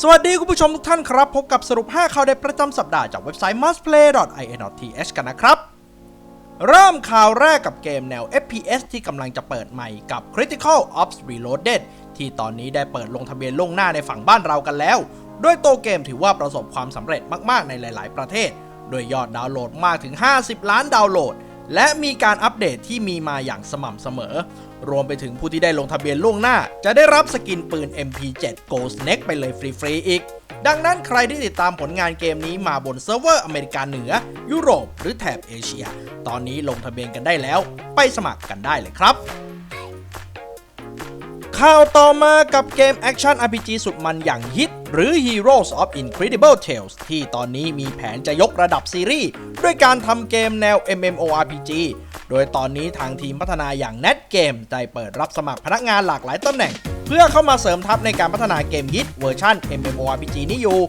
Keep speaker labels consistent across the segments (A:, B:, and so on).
A: สวัสดีคุณผู้ชมทุกท่านครับ พบกับสรุป 5 ข่าวเด็ดประจำสัปดาห์จากเว็บไซต์ mustplay.in.th กันนะครับ เริ่มข่าวแรกกับเกมแนว FPS ที่กำลังจะเปิดใหม่กับ Critical Ops Reloaded ที่ตอนนี้ได้เปิดลงทะเบียนล่วงหน้าในฝั่งบ้านเรากันแล้วโดยตัวเกมถือว่าประสบความสำเร็จมาก ๆ ในหลาย ๆ ประเทศ โดยยอดดาวน์โหลดมากถึง 50 ล้านดาวน์โหลด และมีการอัปเดตที่มีมาอย่างสม่ำเสมอ รวมไปถึงผู้ที่ได้ลงทะเบียนล่วงหน้า จะได้รับสกินปืน MP7 Gold Snake ไปเลยฟรีๆอีก ดังนั้นใครที่ติดตามผลงานเกมนี้มาบนเซิร์ฟเวอร์อเมริกาเหนือ ยุโรปหรือแถบเอเชีย ตอนนี้ลงทะเบียนกันได้แล้ว ไปสมัครกันได้เลยครับข่าวต่อมากับเกมแอคชั่น RPG สุดมันอย่างฮิต หรือ Heroes of Incredible Tales ที่ตอนนี้มีแผนจะยกระดับซีรีส์ ด้วยการทำเกมแนว MMORPG ยตอนนี้ทางทีมพัฒนาอย่าง Net Game ได้เปิดรับสมัครพนักงานหลากหลายตำแหน่ง เพื่อเข้ามาเสริมทัพในการพัฒนาเกมฮิตเวอร์ชัน MMORPG นี้อยู่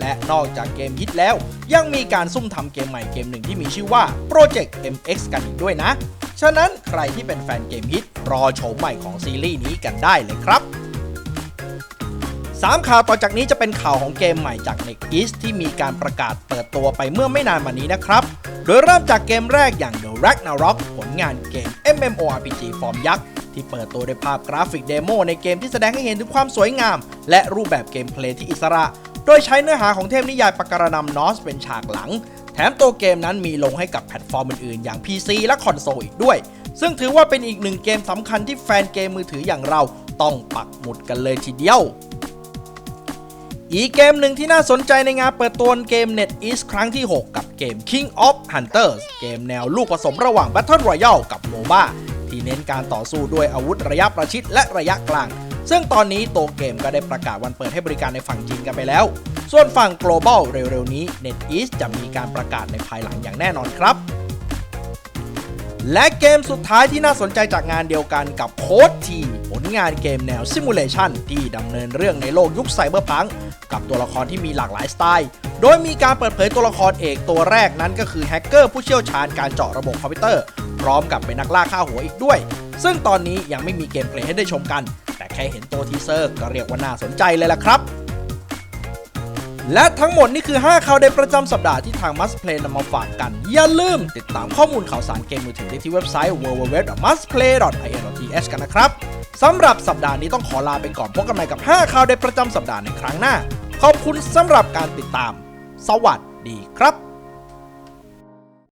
A: และนอกจากเกมฮิตแล้ว ยังมีการซุ่มทำเกมใหม่เกมหนึ่งที่มีชื่อว่า Project MX กันอีกด้วยนะ ฉะนั้นใครที่เป็นแฟนเกมฮิตรอชมใหม่ของซีรีส์นี้กันได้เลยครับ 3 ข่าวต่อจากนี้จะเป็นข่าวของเกมใหม่จาก NetEase ที่มีการประกาศเปิดตัวไปเมื่อไม่นานมานี้นะครับ โดยเริ่มจากเกมแรกอย่าง The Ragnarok ผลงานเกม MMORPG ฟอร์มยักษ์ที่เปิดตัวด้วยภาพกราฟิกเดโมในเกมที่แสดงให้เห็นถึงความสวยงาม และรูปแบบเกมเพลย์ที่อิสระ โดยใช้เนื้อหาของเทพนิยายปการณำนอสเป็นฉากหลัง แถมตัวเกมนั้นมีลงให้กับแพลตฟอร์มอื่นๆ อย่าง PC และคอนโซลอีกด้วย ซึ่งถือว่าเป็นอีกหนึ่งเกมสำคัญที่แฟนเกมมือถืออย่างเราต้องปักหมุดกันเลยทีเดียว อีกเกมหนึ่งที่น่าสนใจในงานเปิดตัวเกม NetEase ครั้งที่ 6 กับเกม King of Hunters เกมแนวลูกผสมระหว่าง Battle Royale กับ MOBA ที่เน้นการต่อสู้ด้วยอาวุธระยะประชิดและระยะกลาง ซึ่งตอนนี้ตัวเกมก็ได้ประกาศวันเปิดให้บริการในฝั่งจีนกันไปแล้ว ส่วนฝั่ง global เร็วๆนี้ NetEase จะมีการประกาศในภายหลังอย่างแน่นอนครับ และเกมสุดท้ายที่น่าสนใจจากงานเดียวกันกับโค้ดที ลงานเกมแนวซิมูเลชันที่ดำเนินเรื่องในโลกยุคไซเบอร์พังกับตัวละครที่มีหลากหลายสไตล์ โดยมีการเปิดเผยตัวละครเอกตัวแรกนั้นก็คือแฮกเกอร์ผู้เชี่ยวชาญการเจาะระบบคอมพิวเตอร์ พร้อมกับเป็นนักล่าฆ่าหัวอีกด้วย ซึ่งตอนนี้ยังไม่มีเกมเพลย์ให้ได้ชมกัน แต่แค่เห็นตัวทีเซอร์ก็เรียกว่าน่าสนใจเลยล่ะครับและทั้งหมดนี่คือ 5 ข่าวเด็ดประจำสัปดาห์ที่ทาง Must Play นำมาฝากกัน อย่าลืมติดตามข้อมูลข่าวสารเกมมือถือได้ที่เว็บไซต์ www.mustplay.in.th กันนะครับ สำหรับสัปดาห์นี้ต้องขอลาไปก่อนพบกันใหม่กับ 5 ข่าวเด็ดประจำสัปดาห์ในครั้งหน้า ขอบคุณสำหรับการติดตาม สวัสดีครับ